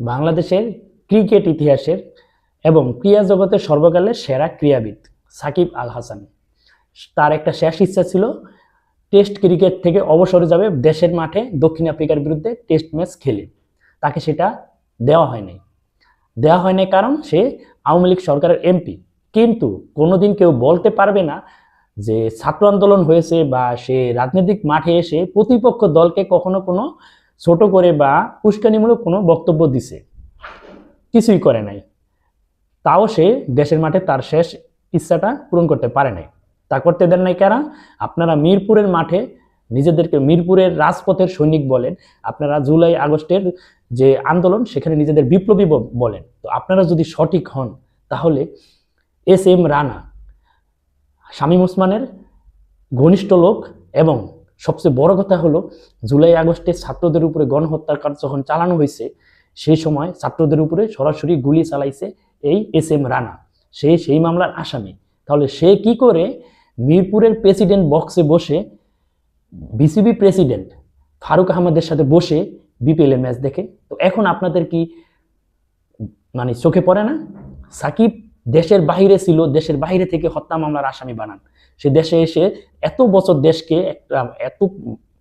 বাংলাদেশের ক্রিকেট ইতিহাসের এবং ক্রিয়া জগতের সর্বকালের সেরা ক্রীড়াবিদ সাকিব আল হাসান তার একটা শেষ ইচ্ছা ছিল, টেস্ট ক্রিকেট থেকে অবসরে যাবে দেশের মাঠে দক্ষিণ আফ্রিকার বিরুদ্ধে টেস্ট ম্যাচ খেলে। তাকে সেটা দেওয়া হয়নি। দেওয়া হয়নি কারণ সে আওয়ামী লীগ সরকারের এমপি। কিন্তু কোনোদিন কেউ বলতে পারবে না যে ছাত্র আন্দোলন হয়েছে বা সে রাজনৈতিক মাঠে এসে প্রতিপক্ষ দলকে কখনো কোনো ছোট করে বা উস্কানিমূলক কোনো বক্তব্য দিছে। কিছুই করে নাই। তাও সে দেশের মাঠে তার শেষ ইচ্ছাটা পূরণ করতে পারে নাই। তা করতে দেন নাই কারা? আপনারা মিরপুরের মাঠে নিজেদেরকে মিরপুরের রাজপথের সৈনিক বলেন, আপনারা জুলাই আগস্টের যে আন্দোলন, সেখানে নিজেদের বিপ্লবী বলেন। তো আপনারা যদি সঠিক হন, তাহলে এস এম রানা, শামীম ওসমানের ঘনিষ্ঠ লোক এবং সবচেয়ে বড় কথা হলো, জুলাই আগস্টে ছাত্রদের উপরে গণহত্যার কাজ যখন চালানো হয়েছে, সেই সময় ছাত্রদের উপরে সরাসরি গুলি চালাইছে এই এস এম রানা। সে সেই মামলার আসামি। তাহলে সে কি করে মিরপুরের প্রেসিডেন্ট বক্সে বসে, বিসিবি প্রেসিডেন্ট ফারুক আহমেদের সাথে বসে বিপিএল ম্যাচ দেখে? তো এখন আপনাদের কি মানে চোখে পড়ে না? সাকিব দেশের বাইরে ছিল, দেশের বাইরে থেকে হত্যা মামলার আসামি বানান। সে দেশে এসে এত বছর দেশকে একটা, এত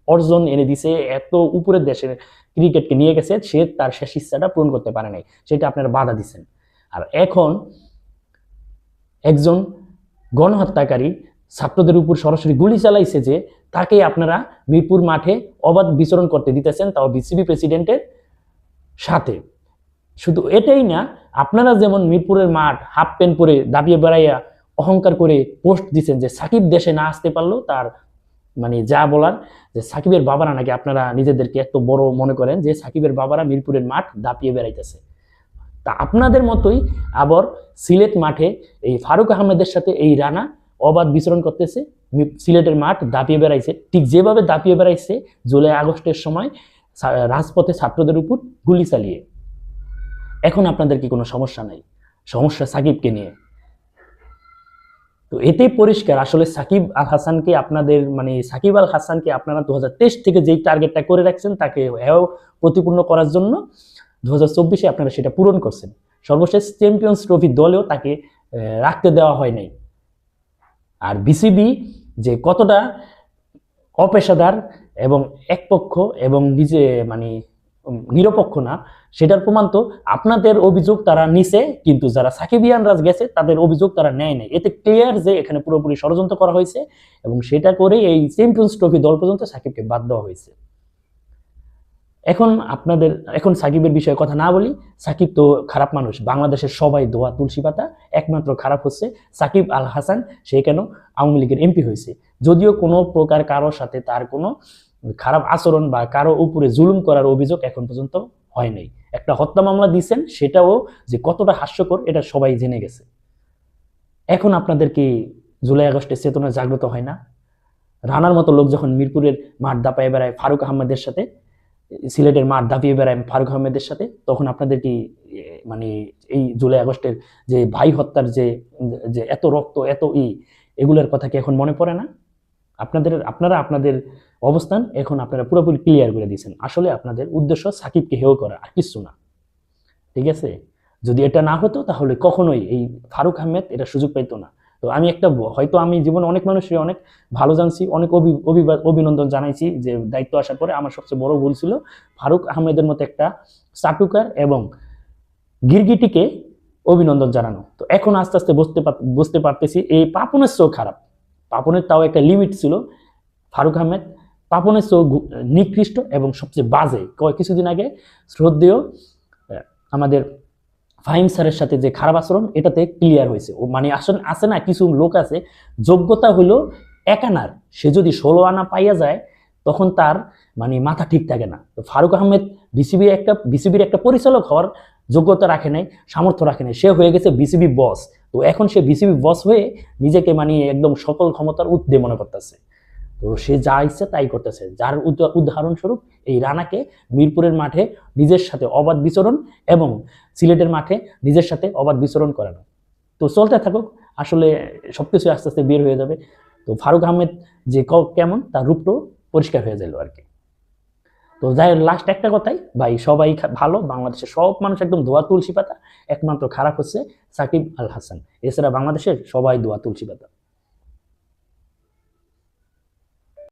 অর্জন এনে দিছে, এত উপরের দেশের ক্রিকেটকে নিয়ে গেছে, সে তার শেষ ইচ্ছাটা পূরণ করতে পারে নাই। সেটা আপনারা বাধা দিচ্ছেন। আর এখন একজন গণহত্যাকারী ছাত্রদের উপর সরাসরি গুলি চালাইছে যে তাকে আপনারা মিরপুর মাঠে অবাধ বিচরণ করতে দিতেছেন, তাও বিসিবি প্রেসিডেন্টের সাথে। শুধু এটাই না, আপনারা যেমন মিরপুরের মাঠ, হাফ প্যান্ট পরে দাবিয়ে বেড়াইয়া অহংকার করে পোস্ট দিচ্ছেন যে সাকিব দেশে না আসতে পারল, তার মানে যা বলার, যে সাকিবের বাবারা নাকি আপনারা নিজেদেরকে এত বড় মনে করেন যে সাকিবের বাবারা মিরপুরের মাঠ দাপিয়ে বেড়াইতেছে। তা আপনাদের মতোই আবার সিলেট মাঠে এই ফারুক আহমেদের সাথে এই রানা অবাধ বিচরণ করতেছে সিলেটের মাঠ দাপিয়ে বেড়াইছে। ঠিক যেভাবে দাপিয়ে বেড়াইছে, জুলাই আগস্টের সময় রাজপথে ছাত্রদের উপর গুলি চালিয়ে। এখন আপনাদের কি কোনো সমস্যা নাই? সমস্যা সাকিবকে নিয়ে। তো এতেই পরিষ্কার। আসলে সাকিব আল হাসানকে আপনাদের মানে সাকিব আল হাসানকে আপনারা দু হাজার তেইশ থেকে যেই টার্গেটটা করে রাখছেন, তাকে প্রতিপূর্ণ করার জন্য দু হাজার আপনারা সেটা পূরণ করছেন। সর্বশেষ চ্যাম্পিয়ন্স ট্রফি দলেও তাকে রাখতে দেওয়া হয় নাই। আর বিসিবি যে কতটা অপেশাদার এবং একপক্ষ এবং নিজে মানে নিরপেক্ষ না, সেটার প্রমাণ তো আপনাদের অভিযোগ তারা নিছে, কিন্তু যারা সাকিবিয়ানরাজ গেছে, তাদের অভিযোগ তারা নেয় নাই। এতে ক্লিয়ার যে এখানে পুরোপুরি ষড়যন্ত্র করা হয়েছে এবং সেটা করে এই চ্যাম্পিয়ন্স ট্রফি দল পর্যন্ত সাকিবকে বাদ দেওয়া হয়েছে। এখন আপনাদের, এখন সাকিবের বিষয়ে কথা না বলি, সাকিব তো খারাপ মানুষ, বাংলাদেশের সবাই দোয়া তুলসী পাতা, একমাত্র খারাপ হচ্ছে সাকিব আল হাসান, সে কেন আওয়ামী লীগের এমপি হয়েছে। যদিও কোনো প্রকার কারোর সাথে তার কোনো খারাপ আচরণ বা কারও উপরে জুলুম করার অভিযোগ এখন পর্যন্ত হয় নাই। একটা হত্যা মামলা দিয়েছেন সেটাও যে কতটা হাস্যকর, এটা সবাই জেনে গেছে। এখন আপনাদের কি জুলাই আগস্টে চেতনা জাগ্রত হয় না। রানার মতো লোক যখন মিরপুরের মাঠ দাপায় বেড়ায় ফারুক আহমেদের সাথে, সিলেটের মাঠ দাপিয়ে বেড়ায় ফারুক আহমেদের সাথে, তখন আপনাদের কি মানে এই জুলাই আগস্টের যে ভাই হত্যার যে যে এত রক্ত, এত ই, এগুলোর কথা কি এখন মনে পড়ে না? আপনাদের, আপনারা আপনাদের অবস্থান এখন আপনারা পুরোপুরি ক্লিয়ার করে দিয়েছেন। আসলে আপনাদের উদ্দেশ্য সাকিবকে হেয় করা, আর কিছু না। ঠিক আছে? যদি এটা না হতো, তাহলে কখনোই এই ফারুক আহমেদ এটা সুযোগ পাইতো না। তো আমি একটা হয়তো আমি জীবনে অনেক মানুষের অনেক ভালো জানছি, অনেক অভিনন্দন জানাইছি যে দায়িত্ব আসার পরে আমার সবচেয়ে বড় ভুল ছিল ফারুক আহমেদের মতো একটা চাটুকার এবং গিরগিটিকে অভিনন্দন জানানো। তো এখন আস্তে আস্তে বুঝতে বুঝতে পারতেছি, এই পাপনের চেয়েও খারাপ। পাপনের তাও একটা লিমিট ছিল। ফারুক আহমেদ, পাপনের গু- নিকৃষ্ট এবং সবচেয়ে বাজে। কিছুদিন আগে শ্রদ্ধেয় আমাদের ফাহিম স্যারের সাথে যে খারাপ আচরণ, এটাতে ক্লিয়ার হয়েছে। ও মানে আসলে আছে না, কিছু লোক আছে। যোগ্যতা হলো এক আনার সে যদি ষোলো আনা পাইয়া যায়, তখন তার মানে মাথা ঠিক থাকে না। তো ফারুক আহমেদ বিসিবি একটা বিসিবির একটা পরিচালক হওয়ার যোগ্যতা রাখে নাই, সামর্থ্য রাখে নাই। সে হয়ে গেছে বিসিবি বস তো এখন সে বিসিবি বস হয়ে নিজেকে মানে একদম সকল ক্ষমতার উদ্দে মনে করতেছে। তো সে যা ইচ্ছে তাই করতেছে। যার উদ- উদাহরণস্বরূপ এই রানাকে মিরপুরের মাঠে নিজের সাথে অবাধ বিচরণ এবং সিলেটের মাঠে নিজের সাথে অবাধ বিচরণ করানো। তো চলতে থাকুক, আসলে সবকিছু আস্তে আস্তে বের হয়ে যাবে। তো ফারুক আহমেদ যে কেমন তার রূপটাও পরিষ্কার হয়ে গেল আর কি। তো যাই লাস্ট একটা কথাই, ভাই, সবাই ভালো, বাংলাদেশের সব মানুষ একদম দোয়া তুলসী পাতা। একমাত্র খারাপ হচ্ছে সাকিব আল হাসান। এছাড়া বাংলাদেশের সবাই দোয়া তুলসী পাতা।